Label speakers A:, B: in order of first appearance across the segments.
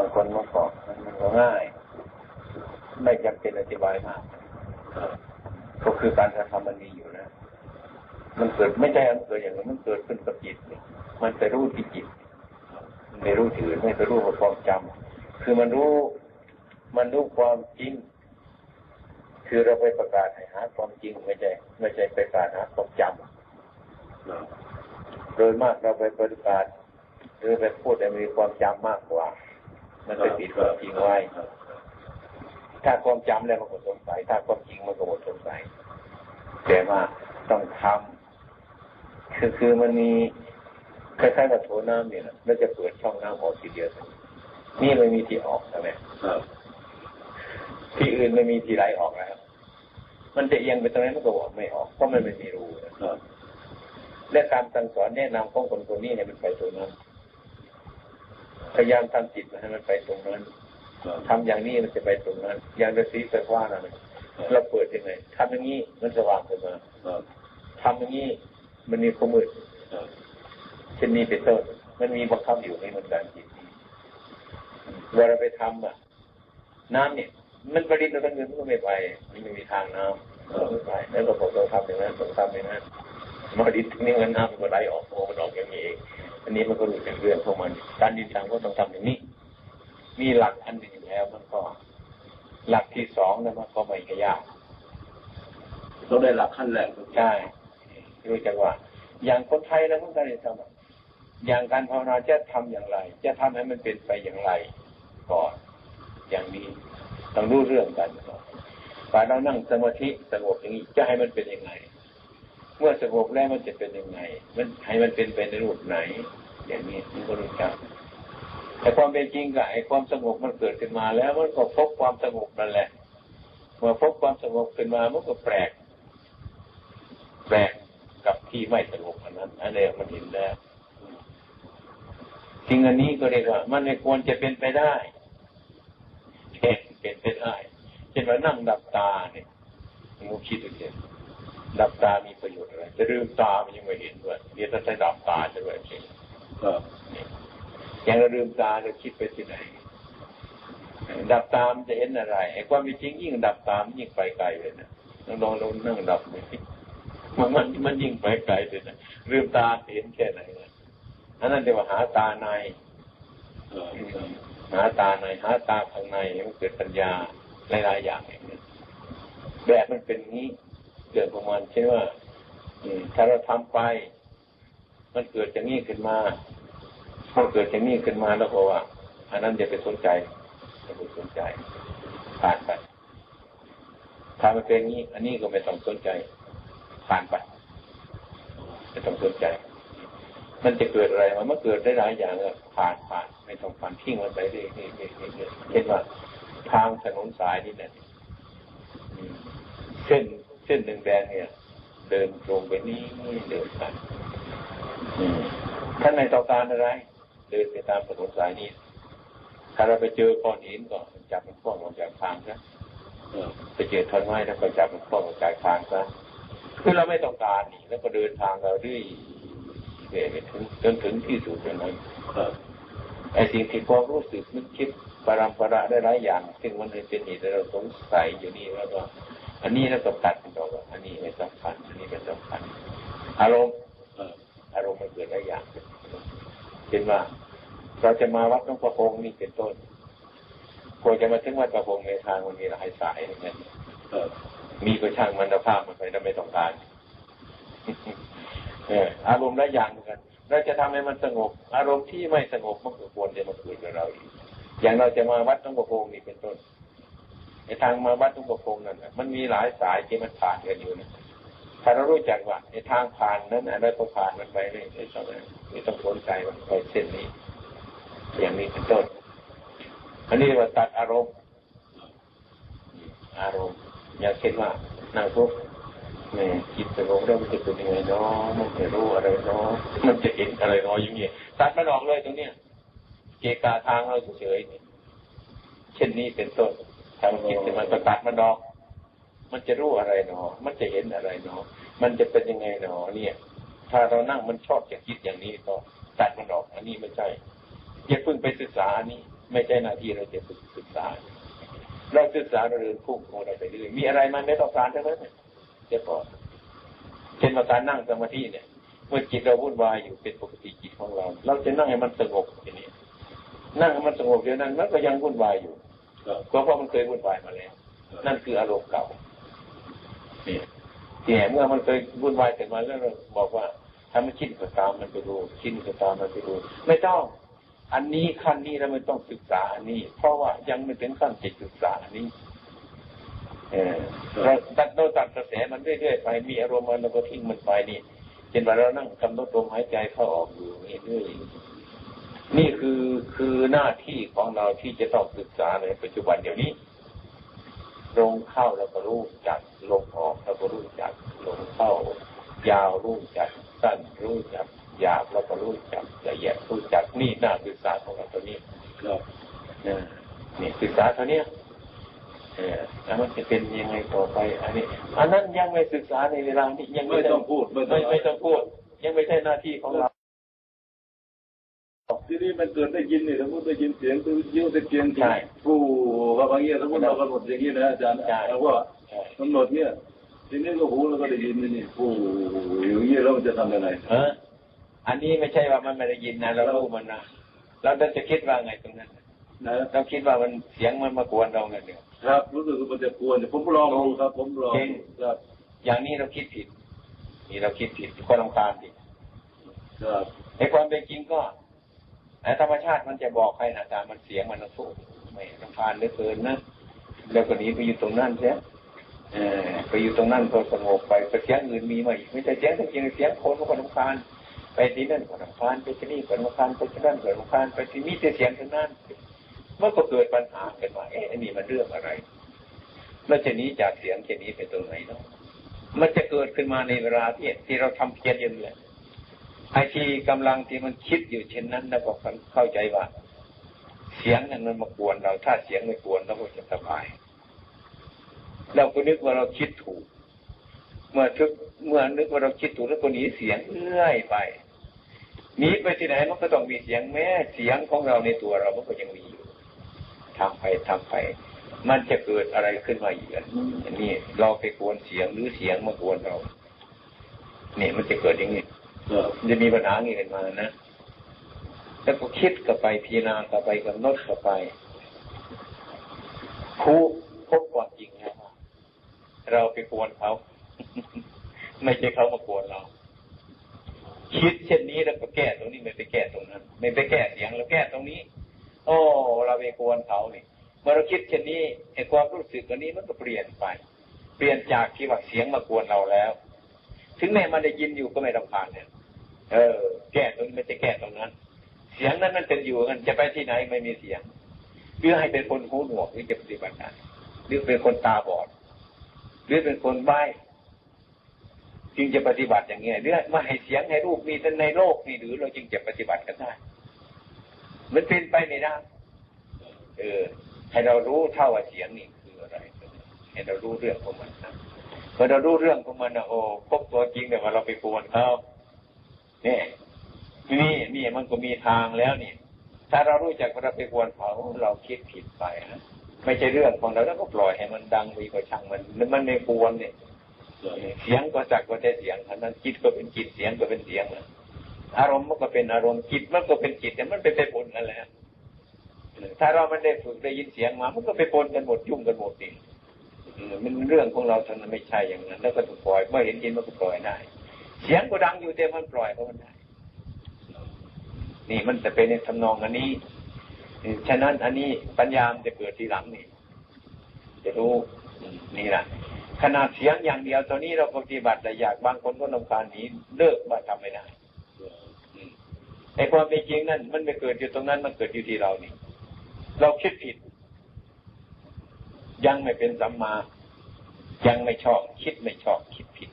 A: างคนมันก็มันก็ง่าย ไม่จำเป็นอธิบายมากก็คือการกระทำมันมีอยู่นะ มันเกิดไม่ใช่มันเกิดอย่างนั้นมันเกิดขึ้นกับจิตมันไปรู้ที่จิตมันไม่รู้ถือไม่ไปรู้กับความจำคือมันรู้ มันรู้ความจริง คือเราไปประกาศหาความจริงไม่ใช่ไม่ใช่ไปประกาศหาความจำโดยมากเราไปประกาศหรือไปพูดแต่มีความจำมากกว่า มันไปปิดความจริงไว้
B: ครับ
A: ถ้าความจำแล้วมันก็สงสัย ถ้าความจริงมันก็หมดสงสัยแต่ว่าต้องทำคือคือมันมีคล้ายๆกับโถน้ำเนี่ยนะแล้วจะเปิดช่องน้ำออกทีเดียวนี่ไม่มีที่ออกใช่ไหม
B: ครับ
A: ที่อื่นไม่มีที่ไหลออกแล้วมันจะเอียงไปตรงนั้นมันก็บอกไม่ออกเพราะมันไม่มีรูนะครับและการสั่งสอนแนะนำของคนคนนี้เนี่ยมันไปตรงนั้น พยายามทำจิตให้มันไปตรงนั้นทำอย่างนี้มันจะไปตรงนั้น อย่างฤาษีไฟฟ้านั่นะเราเปิดยังไงทำอย่างนี้มันสว่างขึ้นมาทำอย่างนี้มันมีความมืด
B: ครับ
A: เช่นนี้เป็นต้นมันมีบังคับอยู่ในมันการจิตนี้เวลาเราไปทำอะ น้ำเนี่ย มันผลิตเราตั้งเงินมันก็ไม่ไปมันไม่มีทางน้ำเออไม่ไปแล้วเราบอกเราทำอย่างนั้นต้องทำอย่างนั้นมาผลิตนี่เงินน้ำมันก็ไหลออกโอ้มันออกอย่างนี้เอง อันนี้มันก็รู้จักเรื่องของมันการดินทางก็ต้องทำอย่างนี้ มีหลักอันหนึ่งอยู่แล้วมันก็ หลักที่สองแล้วมันก็ไม่ยาก
B: ต้องได้หลักขั้นแรกครับ
A: ใช่รู้จักว่า อย่างคนไทยแล้วมันก็ได้ทำอย่างการภาวนาจะทำอย่างไร จะทำให้มันเป็นไปอย่างไร ก่อน อย่างนี้ต้องรู้เรื่องกันก่อนการเรานั่งสมาธิสงบอย่างนี้จะให้มันเป็นยังไง เมื่อสงบแล้วมันจะเป็นยังไง มันให้มันเป็นไปในรูปไหน อย่างนี้มันก็รู้จักแต่ความเป็นจริงกับไอ้ความสงบมันเกิดขึ้นมาแล้วมันก็พบความสงบนั่นแหละเมื่อพบความสงบขึ้นมามันก็แปลก แปลกกับที่ไม่สงบอันนั้นอันนี้มันเห็นแล้วสิ่งอันนี้ก็เรียกว่า มันไม่ควรจะเป็นไปได้เห็นเป็นไปได้เช่นว่านั่งดับตาเนี่ยมูคิดดูสิ ดับตามีประโยชน์อะไร จะลืมตามันยังไม่เห็นด้วยเดี๋ยวถ้าใช้ดับตาจะด้วยจริง
B: ครับ
A: อย่างเราลืมตาเราคิดไปที่ไหน ดับตามนจะเห็นอะไรไอ้ความเป็นจริงยิ่งดับตามนยิ่งไปไกลเลยนะลองลองลองนั่งดับดูสิมันมันมันยิ่งไปไกลเลยนะลืมตาเห็นแค่ไหนนะอันนั้นเรียกว่าหาตาใน
B: ครับ
A: หาตาในหาตาข้างในมันเกิดปัญญาหลายๆอย่างอย่างนี้แบบมันเป็นอย่างนี้ เกิดประมาณเช่นว่าถ้าเราทำไป มันเกิดอย่างนี้ขึ้นมา มันเกิดอย่างนี้ขึ้นมาแล้วก็ว่าอันนั้นอย่าไปสนใจอย่าไปสนใจผ่านไปถ้ามันเป็นอย่างนี้ อันนี้ก็ไม่ต้องสนใจผ่านไปไม่ต้องสนใจ มันจะเกิดอะไรมามันเกิดได้หลายอย่างเลยผ่านผ่านไม่ต้องผ่านทิ้งมันไปเรื่อยๆเรื่อยเรื่อยเช่นว่าทางถนนสายนี่เนี่ยเส้น ส้นแดงๆเนี่ย เดินตรงไปนี่เดินไปท่านในต้องการอะไร เดินไปตามถนนสายนี้ ถ้าเราไปเจอก้อนหินก็จับมันคล้องออกจากทางซะไปเจอท่อนไม้แล้วก็จับมันคล้องออกจากทางซะคือเราไม่ต้องการนี่แล้วก็เดินทางเราด้วยเรื่อยไปถึงจนถึงที่สุดจนนั้นไอ้สิ่งที่ความรู้สึกนึกคิดปรำประะได้หลายอย่าง ซึ่งมันเป็นเหตุเราสงสัยอยู่นี่แล้วก็ อันนี้แล้วก็ตัดมันออกอันนี้ไม่สำคัญอันนี้ไม่สำคัญอารมณ์อารมณ์มันเกิดหลายอย่างเช่นว่า เราจะมาวัดหลวงประพงนี่เป็นต้นพอจะมาถึงวัดประพงในทางมันมีหลายสายอย่างนั้น
B: ครับ
A: มีก็ช่างมันภาพมันไปเราไม่ต้องการเอออารมณ์หลายอย่างเหมือนกัน เราจะทำให้มันสงบ อารมณ์ที่ไม่สงบมันก็ควรจะมาเกิดกับเราอีกอย่างเราจะมาวัดหลวงประพงนี่เป็นต้น ในทางมาวัดหลวงประพงนั่นน่ะมันมีหลายสายที่มันผ่านกันอยู่นะถ้าเรารู้จักว่าในทางผ่านนั้นอะไรก็ผ่านมันไปเลยไม่ต้องไม่ต้องสนใจมันไปเส้นนี้ อย่างนี้เป็นต้นอันนี้เรียกว่าตัดอารมณ์ อารมณ์ อย่างเช่นว่านั่งทุกแม่จิตสงบแล้วมันจะเป็นยังไงเนาะมันจะรู้อะไรเนาะมันจะเห็นอะไรเนาะอย่างเงี้ยตัดมันออกเลยตรงเนี้ยเกกาทางเราเฉยๆเช่นนี้เป็นต้น ทำจิตมันตัดมันออก มันจะรู้อะไรเนาะมันจะเห็นอะไรเนาะมันจะเป็นยังไงเนาะเนี่ย ถ้าเรานั่งมันชอบจะคิดอย่างนี้ก็ตัดมันออก อันนี้ไม่ใช่อย่าเพิ่งไปศึกษาอันนี้ ไม่ใช่หน้าที่เราจะศึกษา เราศึกษาเราเรียนพุ่ของเราไปเรื่อยมีอะไรมันไม่ต้องการเทั้งนั้นเยจะบอกเช่นว่าการนั่งสมาธิเนี่ย เมื่อจิตเราวุ่นวายอยู่เป็นปกติจิตของเรา เราจะนั่งให้มันสงบทีนี้นั่งให้มันสงบเดี๋ยวนั้นมันก็ยังวุ่นวายอยู่ เพราะว่ามันเคยวุ่นวายมาแล้ว นั่นคืออารมณ์เก่าเนี่ยเนี่ยเมื่อมันเคยวุ่นวายเสร็จมาแล้วเราบอกว่า ถ้ามันคิดก็ตามมันไปดูคิดก็ตามมันไปดูไม่ต้องอันนี้ขั้นนี้เราไม่ต้องศึกษาอันนี้ เพราะว่ายังไม่ถึงขั้นจิตศึกษาอันนี้เออเราตัดเราตัดกระแสมันเรื่อยๆไปมีอารมณ์มันเราก็ทิ้งมันไปนี่เช่นว่าเรานั่งกำหนดลมหายใจเข้าออกอยู่นี่เรื่อย นี่คือคือหน้าที่ของเราที่จะต้องศึกษาในปัจจุบันเดี๋ยวนี้ ลงเข้าเราก็รู้จักลงออกเราก็รู้จักลงเข้า ยาวรู้จักสั้นรู้จักหยาบเราก็รู้จักละเอียดรู้จักนี่หน้าศึกษาของเราตัวนี้
B: ครับ
A: นะนี่ศึกษาเท่านี้เออแล้วมันจะเป็นยังไงต่อไป อันนี้ อันนั้นยังไม่ศึกษาในเวลานี้ยัง
B: ไม่ต้องพูดไม่ต้อ
A: ไม่
B: ง
A: ไม่ต้องพูด ยังไม่ใช่หน้าที่ของเรา
B: ทีนี้ มันเกิดได้ยินนี่สมมติได้ยินเสียงคือยิ้วตะเกียง
A: ใช่
B: ผู้ว่าบางอย่างสมมติเรากำหนดอย่างนี้นะอาจารย์
A: ใช่
B: เราว่า
A: ใช่
B: กำหนดเนี่ยทีนี้ก็หูเราก็ได้ยินนี่นี่ผู้อย่างนี้แล้วมันจะทำยังไง
A: เอออันนี้ไม่ใช่ว่ามันไม่ได้ยินนะเรารู้มันนะเราจะคิดว่าไงตรงนั้น
B: นะ
A: เราคิดว่ามันเสียงมันมากวนเราไงเนี่ย
B: ครับรู้สึกว่ามันจะกวนผมลองดูครับ ผมลอง
A: จริง
B: ครับ
A: อย่างนี้เราคิดผิด นี่เราคิดผิดคนรำคาญผิด
B: ครับ
A: ในความเป็นจริงก็ แต่ธรรมชาติมันจะบอกให้นะตามมันเสียงมันสู้ไม่รำคาญเหลือเกินนะแล้วก็หนีไปอยู่ตรงนั้นเสียเออไปอยู่ตรงนั้นก็สงบไปแต่เสียงอื่นมีมาอีกไม่ใช่เสียงแต่เสียงเสียงคนก็รำคาญไปที่นั่นก็รำคาญไปที่นี่ก็รำคาญไปที่นั่นก็รำคาญไปที่นี่แต่เสียงทั้งนั้นมันก็เกิดปัญหาขึ้นมาเอ๊ะอันนี้มันเรื่องอะไรแล้วจะหนี้จากเสียงจะหนี้ไปตรงไหนเนาะมันจะเกิดขึ้นมาในเวลาที่ที่เราทำเพียรอยู่นี่แหละ ไอ้ที่กำลังที่มันคิดอยู่เช่นนั้นแล้วก็เข้าใจว่า เสียงนั้นมันมากวนเรา ถ้าเสียงไม่กวนเราก็จะสบาย เราก็นึกว่าเราคิดถูก เมื่อทึกเมื่อนึกว่าเราคิดถูกแล้วก็หนีเสียงเรื่อยไปหนีไปที่ไหนมันก็ต้องมีเสียงแม้เสียงของเราในตัวเรามันก็ยังมีอยู่ทำไปทำไป มันจะเกิดอะไรขึ้นมาอีกอันนี้เราไปกวนเสียงหรือเสียงมากวนเราเนี่ยมันจะเกิดอย่างนี้ จะมีปัญหาอย่างนี้ขึ้นมานะแล้วก็คิดกับไปพิจารณากับไปกำหนดกับไปครูพบความจริงแล้วว่าเราไปกวนเขาไม่ใช่เขามากวนเรา คิดเช่นนี้แล้วก็แก้ตรงนี้ไม่ไปแก้ตรงนั้น ไม่ไปแก้เสียงเราแก้ตรงนี้ โอ้ เราไปกวนเขานี่เมื่อเราคิดเช่นนี้ไอ้ความรู้สึกอันนี้มันก็เปลี่ยนไป เปลี่ยนจากที่ว่าเสียงมากวนเราแล้ว ถึงแม้มันได้ยินอยู่ก็ไม่รำคาญเนี่ย เออ แก้ตรงนี้ไม่ใช่แก้ตรงนั้น เสียงนั้นมันเป็นอยู่กันจะไปที่ไหนไม่มีเสียงหรือให้เป็นคนหูหนวกหรือจะปฏิบัติได้หรือเป็นคนตาบอด หรือเป็นคนใบ้จึงจะปฏิบัติอย่างเงี้ยหรือมาให้เสียงให้รูปมีแต่ในโลกนี่หรือเราจึงจะปฏิบัติกันได้ มันเป็นไปไม่ได้เออ ให้เรารู้เท่าว่าเสียงนี่คืออะไร ให้เรารู้เรื่องของมันนะพอเรารู้เรื่องของมันนะโอ้พบตัวจริงเนี่ยว่าเราไปกวนเขา เนี่ยนี่นี่มันก็มีทางแล้วนี่ ถ้าเรารู้จักเราไปกวนเขาเราคิดผิดไปนะไม่ใช่เรื่องของเราแล้วก็ปล่อยให้มันดังไปก็ช่างมันมันไม่ควรเนี่ยเสียงก็จักว่าแต่เสียงเท่านั้นจิตก็เป็นจิตเสียงก็เป็นเสียงนะอารมณ์มันก็เป็นอารมณ์จิตมันก็เป็นจิตแต่มันเป็นไปปนกันแหละถ้าเรามันได้ฝึกได้ยินเสียงมา มันก็ไปปนกันหมดยุ่งกันหมดนี่อืมมันเรื่องของเราเท่านั้นไม่ใช่อย่างนั้น แล้วก็ปล่อยเมื่อเห็นยินมันก็ปล่อยได้ เสียงก็ดังอยู่แต่มันปล่อยเพราะมันได้ นี่มันจะเป็นในทำนองอันนี้ฉะนั้นอันนี้ปัญญามนจะเกิดทีหลังนี่ จะรู้นี่แหละขนาดเสียงอย่างเดียวตอนนี้เราปฏิบัติแต่อยากบางคนก็นำคาญหนี้เลิกว่าทำไม่ได้อืมไอ้ความเป็นจริงนั่นมันไม่เกิดอยู่ตรงนั้นมันเกิดอยู่ที่เรานี่ เราคิดผิด ยังไม่เป็นสัมมา ยังไม่ชอบ คิดไม่ชอบ คิดผิด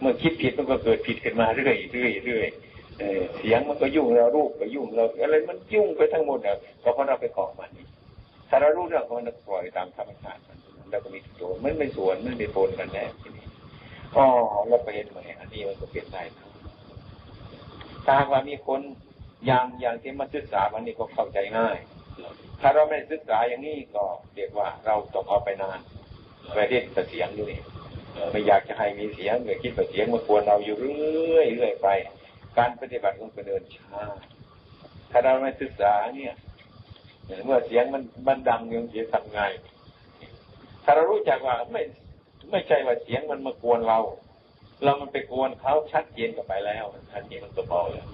A: เมื่อคิดผิดมันก็เกิดผิดขึ้นมาเรื่อยเรื่อยเรื่อยเสียงมันก็ยุ่งเรารูปก็ยุ่งเราอะไรมันยุ่งไปทั้งหมดอะเพราะเราไปเกาะมันถ้าเรารู้เรื่องของมันปล่อยตามธรรมชาติมันแล้วก็มีโจรมันไม่สวนมันไม่ปนกันแน่ทีนี้อ๋อเราไปเห็นไหมอันนี้มันก็เปลี่ยนได้ครับถ้าว่ามีคนอย่างอย่างที่มาศึกษาวันนี้ก็เข้าใจง่าย ถ้าเราไม่ศึกษาอย่างนี้ก็เรียกว่าเราต้องเอาไปนานไปเล่นแต่เสียงอยู่นี่ ไม่อยากจะให้มีเสียงเลยคิดว่าเสียงมันควรเราอยู่เรื่อยเรื่อยไป การปฏิบัติของก็เดินช้าถ้าเราไม่ศึกษาเนี่ยเมื่อเสียงมันมันดังยังจะทำไงถ้าเรารู้จักว่าไม่ไม่ใช่ว่าเสียงมันมากวนเรา เรามันไปกวนเขาชัดเจนกันไปแล้วชัดเจนมันก็พอแล้ว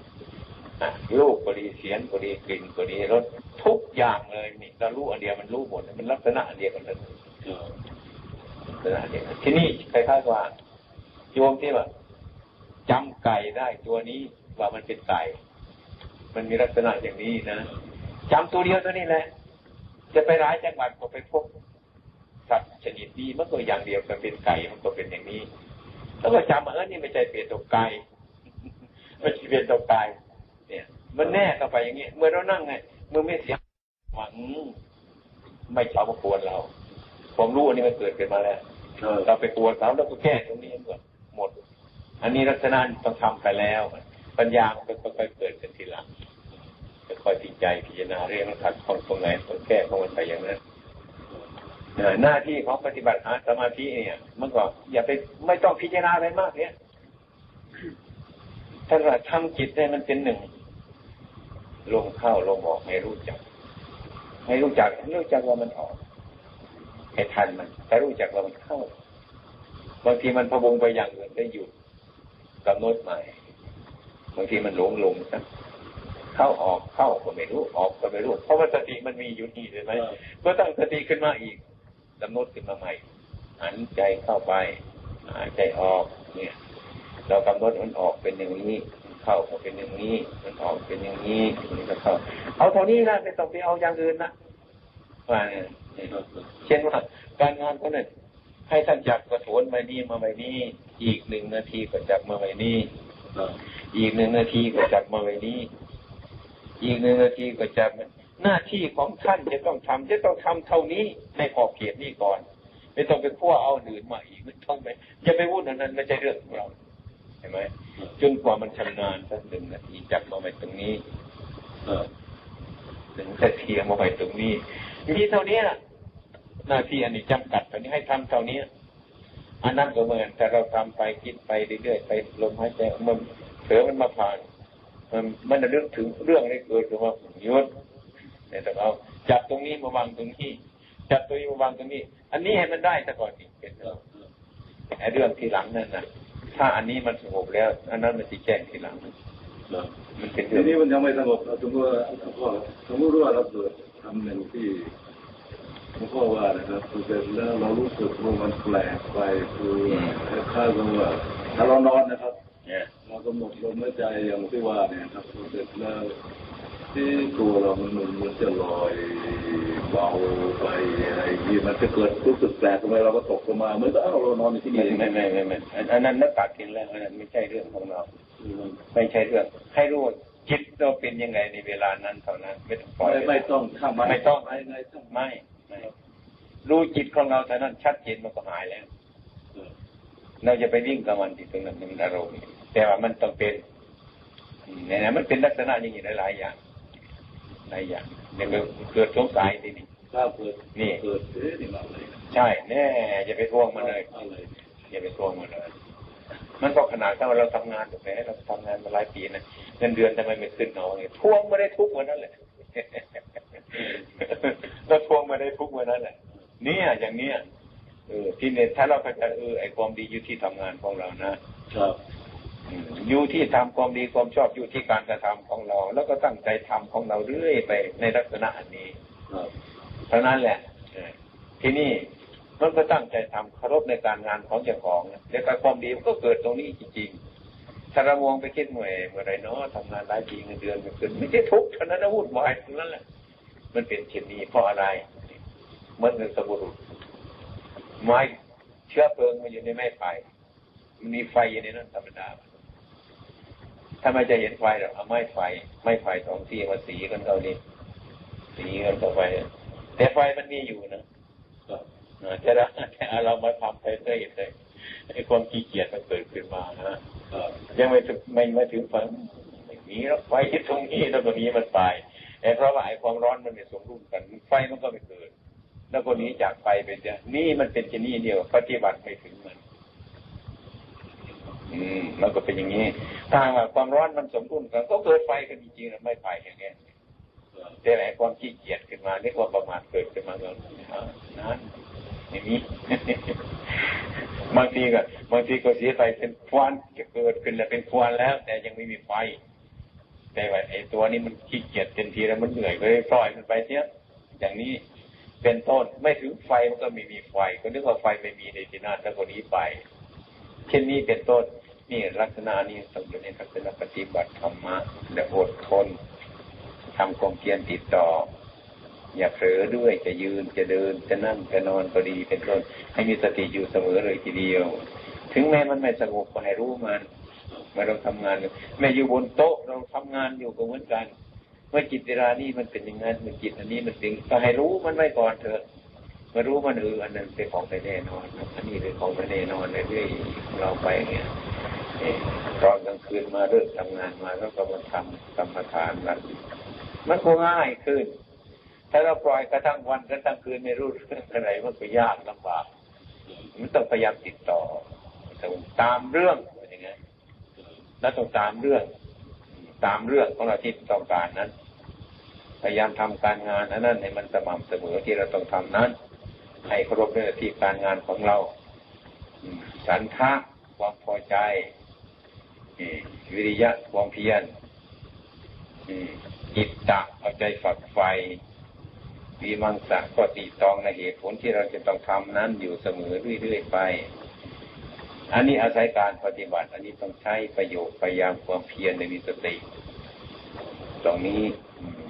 A: อะลูกก็ดีเสียงก็ดีกลิ่นก็ดีรสทุกอย่างเลยนี่เรารู้อันเดียวมันรู้หมดมันลักษณะอันเดียวกันเลย ลักษณะเดียวกันที่นี่คล้ายๆว่าโยมที่ว่าจำไก่ได้ตัวนี้ว่ามันเป็นไก่ มันมีลักษณะอย่างนี้นะจำตัวเดียวตัวนี้แหละ จะไปร้ายจังหวัดก็ไปพบสัตว์ชนิดนี้มันก็อย่างเดียวกันเป็นไก่มันก็เป็นอย่างนี้แล้วก็จำเออนี่ไม่ใช่เปลี่ยนตัวไก่ไม่ใช่เปลี่ยนตัวไก่เนี่ย มันแน่เข้าไปอย่างนี้เมื่อเรานั่งไงเมื่อไม่เสียหวังไม่ชอบมากวนเรา ผมรู้อันนี้มันเกิดขึ้นมาแล้ว เราไปกวนเขาแล้วก็แก้ตรงนี้หมดหมด อันนี้ลักษณะต้องทำไปแล้ว ปัญญามันก็ค่อยๆเกิดขึ้นทีหลังค่อยๆพิจารพิจารณาเรื่องมันขัดของตรงไหนต้องแก้ของมันไปอย่างนั้นหน้าที่ของปฏิบัติหาสมาธิเนี่ยมันก็อย่าไปไม่ต้องพิจารณาอะไรมากเนี่ยถ้าเราทำจิตให้มันเป็นหนึ่งลมเข้าลมออกให้รู้จัก ให้รู้จักรู้จักว่ามันออก ให้ทันมันแต่รู้จักว่ามันเข้าบางทีมันพะวงไปอย่างอื่นได้หยุดกำหนดใหม่บางทีมันหลงหลงนะเข้าออกเข้าก็ไม่รู้ออกก็ไม่รู้เพราะว่าสติมันมีอยู่นี่ใช่ไหมก็ตั้งสติขึ้นมาอีกกำหนดขึ้นมาใหม่หันใจเข้าไปหายใจออก เนี่ย เรากำหนดมันออกเป็นอย่างนี้ เข้าก็เป็นอย่างนี้ มันออกเป็นอย่างนี้มันก็เข้าเอาเท่านี้นะไม่ต้องไปเอาอย่างอื่นนะ ว่าเนี่ยเช่นว่าการงานเขาเนี่ยให้ท่านจับกระโถนใบนี้มาใบนี้ อีกหนึ่งนาทีก็จับมาใบนี้อีกหนึ่งนาทีก็จับมาไว้นี้ อีกหนึ่งนาทีก็จับหน้าที่ของท่านจะต้องทำจะต้องทำเท่านี้ในขอบเขตนี้ก่อน ไม่ต้องไปขั้วเอาหืนมาอีกไม่ต้องไปอย่าไปวุ่นอันนั้นไม่ใช่เรื่องของเราเห็นไหมจนกว่ามันชำนาญสักหนึ่งนาทีจับมาไว้ตรงนี้ เออถึงจะเทียมมาไว้ตรงนี้ มีเท่านี้นะหน้าที่อันนี้จำกัดตอนนี้ให้ทำเท่านี้อันนั้นก็เหมือนแต่เราทำไปคิดไปเรื่อยๆไปลมหายใจมันเผลอมันมาผ่านมันมันจะนึกถึงเรื่องนี้เกิดขึ้นมาหยุดเนี่ยแต่เอาจับตรงนี้มาวางตรงนี้จับตรงนี้มาวางตรงนี้ อันนี้ให้มันได้ซะก่อนนี่เป็นเรื่องไอ้เรื่องที่หลังนั่นนะถ้าอันนี้มันสงบแล้ว อันนั้นมันจะแจ้งทีหลังมันเป็น
B: ที
A: เรื่อง
B: นี้มันยังไม่สงบสมมติว่าสมมติว่าเราเกิด ทำหนึ่งที่หลวงพ่อว่านะครับเสร็จแล้วเรารู้สึกว่ามันแปลกไปคือค่ากับว่าถ้าเรานอนนะครับ
A: เนี่ย
B: เรากำหนดลมหายใจอย่างที่ว่าเนี่ยครับเสร็จแล้วที่ตัวเรามันมันมันจะลอยเบาไปอะไรอย่างนี้มันจะเกิดรู้สึกแปลกทำไมเราก็ตกลงมาเหมือนกับเรานอนอยู่ที่
A: ไม่
B: นี่
A: ไม่ไม่ไม่ไม่อันอันนั้นนักตัดกินแล้วอันนั้นไม่ใช่เรื่องของเราไม่ใช่เรื่องให้รู้ว่า จิตเราเป็นยังไงในเวลานั้นเท่านั้น ไม่ต้องปล่อย
B: ไม่ไม่ต้องข้าม
A: ไม่ต้อง
B: ไม่ไม่ต้อง
A: ไม่ไม่รู้จิตของเราแต่นั้นชัดเจนมันก็หายแล้วเราจะไปวิ่งกับมันที่ตรงนั้นมันอารมณ์แต่ว่ามันต้องเป็นเนี่ยนะมันเป็นลักษณะอย่างนี้หลายๆอย่างหลายอย่างเนี่ยเกิดสงสัยทีนี้
B: ถ้าเกิด
A: นี่
B: เกิดเอ๊ะนี่มาอะไรนะ
A: ใช่แน่อย่าไปทวงมันเลย
B: อะไร
A: อย่าไปทวงมันเลย มันก็ขนาดถ้าเราทำงานแบบนี้เราทำงานมาหลายปีนะเงินเดือนทำไมไม่ขึ้นเนาะทวงไม่ได้ทุกวันนั้นแหละเราทวงไม่ได้ทุกวันนั้นแหละเนี่ยอย่างเนี้ยเออที่เนี่ยถ้าเราเข้าใจเออไอความดีอยู่ที่ทำงานของเรานะครับอืมอยู่ที่ทำความดีความชอบอยู่ที่การกระทำของเรา แล้วก็ตั้งใจทำของเราเรื่อยไปในลักษณะอันนี้
B: ครับ
A: เท่านั้นแหละเออทีนี้ มันก็ตั้งใจทำเคารพในการงานของเจ้าของแล้วก็ความดีมันก็เกิดตรงนี้จริงๆถ้าเรามองไปคิดเมื่อเมื่อไรเนาะทำงานหลายปีเงินเดือนไม่ขึ้นไม่ใช่ทุกข์เท่านั้นนะวุ่นวายเท่านั้นแหละมันเป็นเช่นนี้เพราะอะไรเมื่อนเงินสมุรุษไม้เชื้อเพลิงมันอยู่ในไม้ไฟมันมีไฟอยู่ในนั้นธรรมดาถ้าไม่จะเห็นไฟหรอกเอาไม้ไฟ ไม้ไฟสองที่มาสีกันเท่านี้สีกันต่อไปแต่ไฟมันมีอยู่นะ
B: ครับ
A: อ่แต่เราเรามาทำไปเรื่อยๆเลยไอ้ความขี้เกียจมันเกิดขึ้นมานะยังไม่ถึงไม่ม่ถึงฝันไม่มีแล้วไฟที่ตรงนี้แล้วตรงนี้มันตายแต่เพราะว่าไอ้ความร้อนมันไม่สมดุลกัน ไฟมันก็ไม่เกิด แล้วคนนี้จากไปเป็นเนี่ยนี่มันเป็นชนิดเดียวปฏิบัติไม่ถึงมัน อืมมันก็เป็นอย่างนี้ถ้าหาความร้อนมันสมดุลกัน ก็เกิดไฟกันจริงๆนะไม่ไปอย่างเงี้ยแต่ไหนความขี้เกียจขึ้นมานี่ความประมาทเกิดขึ้นมาก็อ่านั้น อย่างนี้บางทีก็บางทีก็เสียไปเป็นควันจะเกิดขึ้นแล้วเป็นควันแล้ว แต่ยังไม่มีไฟ แต่ว่าไอ้ตัวนี้มันขี้เกียจเต็มทีแล้วมันเหนื่อยก็เลยปล่อยมันไปเสียอย่างนี้เป็นต้นไม่ถึงไฟมันก็ไม่มีไฟ ก็นึกว่าไฟไม่มีในที่นั่นแล้วก็นี้ไป เช่นนี้เป็นต้นนี่ลักษณะนี้ต้องอยู่ในลักษณะปฏิบัติธรรมะและอดทนทำความเพียรติดต่อ อย่าเผลอด้วยจะยืนจะเดินจะนั่งจะนอนก็ดีเป็นต้นให้มีสติอยู่เสมอเลยทีเดียว ถึงแม้มันไม่สงบก็ให้รู้มันเมื่อเราทำงานแม้อยู่บนโต๊ะเราทำงานอยู่ก็เหมือนกัน เมื่อจิตเวลานี้มันเป็นอย่างนั้นเมื่อจิตอันนี้มันเป็นก็ให้รู้มันไว้ก่อนเถอะเมื่อรู้มันเอออันนั้นเป็นของไปแน่นอนอันนี้เป็นของไปแน่นอนเรื่อยๆเราไปเนี่ยเอ่อตอนกลางคืนมาเลิกทำงานมาแล้วก็มาทำกรรมฐานนั้นมันก็ง่ายขึ้น ถ้าเราปล่อยกระทั่งวันกระทั่งคืนไม่รู้เรื่องอะไรมันก็ยากลำบากมันต้องพยายามติดต่อต้องตามเรื่องอย่างเงี้ยแล้วต้องตามเรื่อง ตามเรื่องของเราที่ต้องการนั้น พยายามทำการงานอันนั้นให้มันสม่ำเสมอที่เราต้องทำนั้น ให้เคารพในหน้าที่การงานของเราสันทะความพอใจวิริยะความเพียรอืมจิตตะเอาใจฝักใฝ่ วีมังสะก็ติตรองในเหตุผลที่เราจะต้องทำนั้นอยู่เสมอเรื่อยๆไป อันนี้อาศัยการปฏิบัติ อันนี้ต้องใช้ประโยชน์พยายามความเพียรในมีสติตรงนี้อืม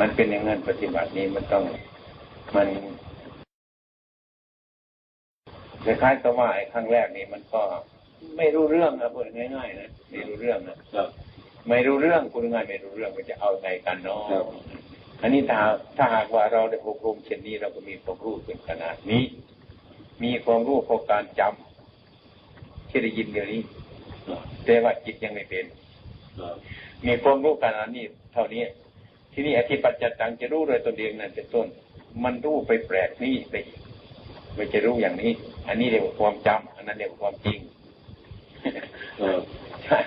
A: มันเป็นอย่างนั้นปฏิบัตินี้มันต้องมันคล้ายๆกับว่าไอ้ครั้งแรกนี่มันก็ไม่รู้เรื่องนะพูดง่ายๆนะไม่รู้เรื่องนะครับไม่รู้เรื่องพูดง่ายๆไม่รู้เรื่องมันจะเอาไงกันเนาะ
B: ครับ
A: อันนี้ถ้าถ้าหากว่าเราได้อบรมเช่นนี้เราก็มีความรู้เป็นขนาดนี้ มีความรู้เพราะการจำที่ได้ยินเดี๋ยวนี้แต่ว่าจิตยังไม่เป็นมีความรู้ขนาดนี้เท่านี้ ที่นี่อธิปัจจตังจะรู้โดยตนเองนั่นเป็นต้น มันรู้ไปแปลกนี่ไปอีกไม่จะรู้อย่างนี้ อันนี้เรียกว่าความจำอันนั้นเรียกว่าความจริงใช่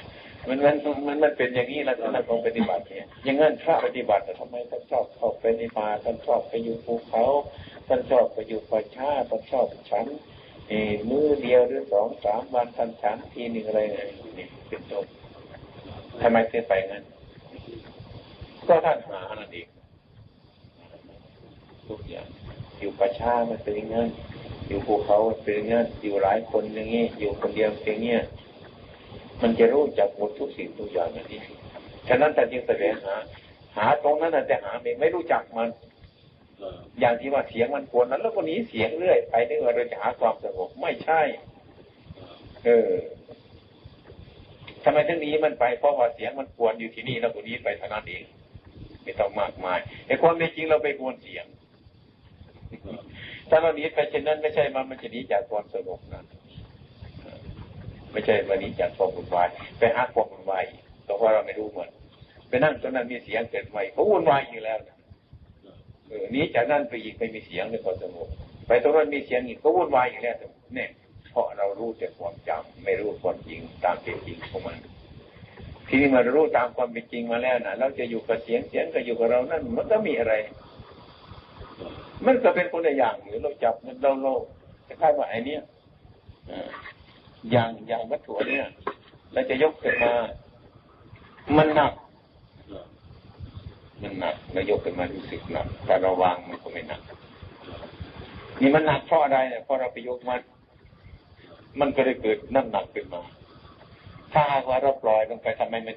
A: มันมันมันมันเป็นอย่างนี้ลักษณะของปฏิบัติเนี่ยอย่างนั้นพระปฏิบัติน่ะทำไมท่านชอบเข้าไปในป่าท่านชอบไปอยู่ภูเขาท่านชอบไปอยู่ป่าช้าท่านชอบฉันเอมือเดียวหรือสองสามวันท่านฉันทีหนึ่งอะไรเนี่ยเป็นต้นทำไมเสียไปงั้น ก็ท่านหานั่นเองทุกอย่างอยู่ป่าช้ามันเป็นอย่างนั้นอยู่ภูเขาเป็นอย่างนั้นอยู่หลายคนอย่างนี้อยู่คนเดียวเป็นอย่างนี้ มันจะรู้จักหมดทุกสิ่งทุกอย่างอย่างนี้ฉะนั้นแต่จึงแสวงหา หาตรงนั้นแต่หาไม่ไม่รู้จักมันอย่างที่ว่าเสียงมันกวนนั้นแล้วก็หนีเสียงเรื่อยไปนึกว่าเราจะหาความสงบไม่ใช่ เออทำไมถึงหนี้มันไปเพราะว่าเสียงมันกวนอยู่ที่นี่แล้วก็นี้ไปทางนั้นเองไม่ต้องมากมายไอ้ความเป็นจริงเราไปกวนเสียงถ้าเราหนีไปเช่นนั้นไม่ใช่มันมันจะหนีจากความสงบนะ ไม่ใช่วันนี้จากความวุ่นวายไปหาความวุ่นวายเพราะว่าเราไม่รู้หมันไปนั่งตรงนั้นมีเสียงเกิดใหม่เขาวุ่นวายอยู่แล้วเออนี้จากนั้นไปอีกไม่มีเสียงในความสงบไปตรงนั้นมีเสียงอีกก็วุ่นวายอยู่แล้วเนี่ยเพราะเรารู้แต่ความจำไม่รู้ความจริงตามเป็นจริงของมันทีนี้มารู้ตามความเป็นจริงมาแล้วนะเราจะอยู่กับเสียงเสียงก็อยู่กับเรานั่นมันก็มีอะไร มันก็เป็นคนละอย่างหรือเราจับมันเราโลคล้ายว่าไอ้เนี้ย อย่างอย่างวัตถุเนี่ยเราจะยกขึ้นมา มันหนัก มันหนักเรายกขึ้นมารู้สึกหนักแต่เราวางมันก็ไม่หนัก นี่มันหนักเพราะอะไรเนี่ยเพราะเราไปยกมัน มันก็เลยเกิดน้ำหนักขึ้นมา ถ้าหากว่าเราปล่อยลงไปทำไมไม่